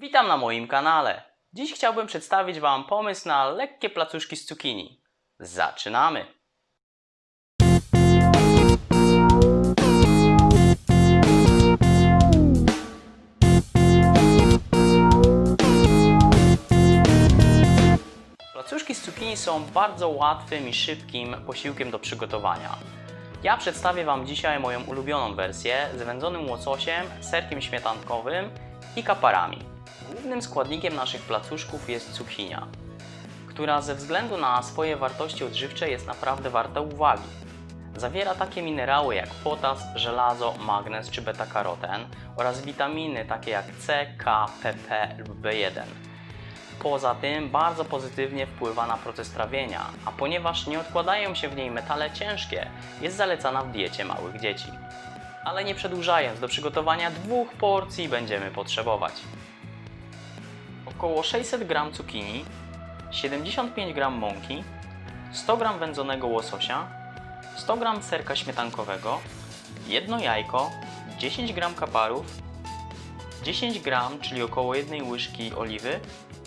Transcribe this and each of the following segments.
Witam na moim kanale. Dziś chciałbym przedstawić Wam pomysł na lekkie placuszki z cukinii. Zaczynamy! Placuszki z cukinii są bardzo łatwym i szybkim posiłkiem do przygotowania. Ja przedstawię Wam dzisiaj moją ulubioną wersję z wędzonym łososiem, serkiem śmietankowym i kaparami. Głównym składnikiem naszych placuszków jest cukinia, która ze względu na swoje wartości odżywcze jest naprawdę warta uwagi. Zawiera takie minerały jak potas, żelazo, magnez czy beta-karoten oraz witaminy takie jak C, K, PP lub B1. Poza tym bardzo pozytywnie wpływa na proces trawienia, a ponieważ nie odkładają się w niej metale ciężkie, jest zalecana w diecie małych dzieci. Ale nie przedłużając, do przygotowania dwóch porcji będziemy potrzebować około 600 g cukinii, 75 g mąki, 100 g wędzonego łososia, 100 g serka śmietankowego, jedno jajko, 10 g kaparów, 10 g, czyli około jednej łyżki oliwy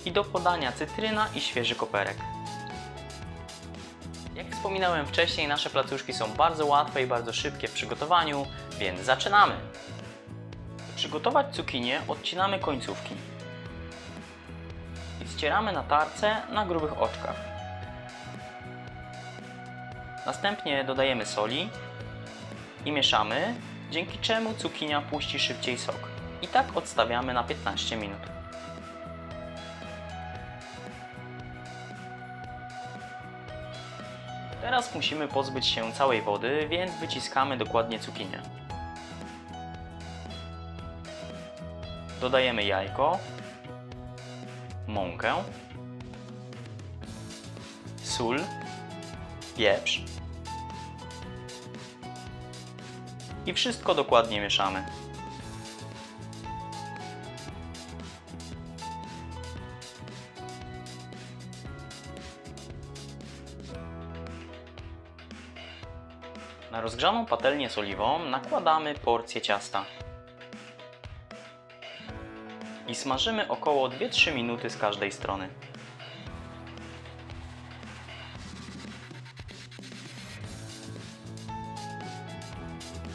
i do podania cytryna i świeży koperek. Jak wspominałem wcześniej, nasze placuszki są bardzo łatwe i bardzo szybkie w przygotowaniu, więc zaczynamy! Przygotować cukinię odcinamy końcówki ścieramy na tarce na grubych oczkach. Następnie dodajemy soli i mieszamy, dzięki czemu cukinia puści szybciej sok. I tak odstawiamy na 15 minut. Teraz musimy pozbyć się całej wody, więc wyciskamy dokładnie cukinię. Dodajemy jajko, mąkę, sól, pieprz i wszystko dokładnie mieszamy. Na rozgrzaną patelnię z oliwą nakładamy porcję ciasta i smażymy około 2-3 minuty z każdej strony.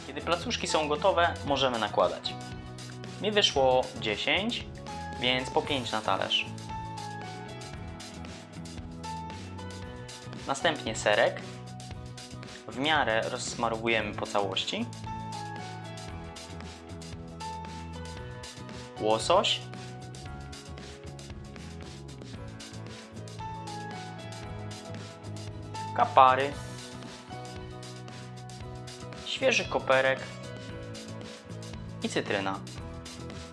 Kiedy placuszki są gotowe, możemy nakładać. Mi wyszło 10, więc po 5 na talerz. Następnie serek. W miarę rozsmarowujemy po całości. Łosoś, kapary, świeży koperek i cytryna.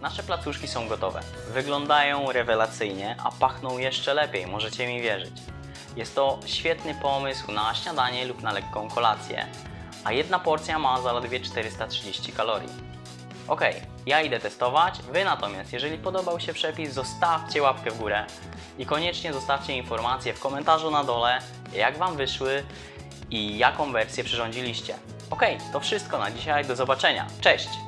Nasze placuszki są gotowe. Wyglądają rewelacyjnie, a pachną jeszcze lepiej, możecie mi wierzyć. Jest to świetny pomysł na śniadanie lub na lekką kolację, a jedna porcja ma zaledwie 430 kalorii. Ok, ja idę testować, Wy natomiast, jeżeli podobał się przepis, zostawcie łapkę w górę i koniecznie zostawcie informację w komentarzu na dole, jak Wam wyszły i jaką wersję przyrządziliście. Ok, to wszystko na dzisiaj, do zobaczenia, cześć!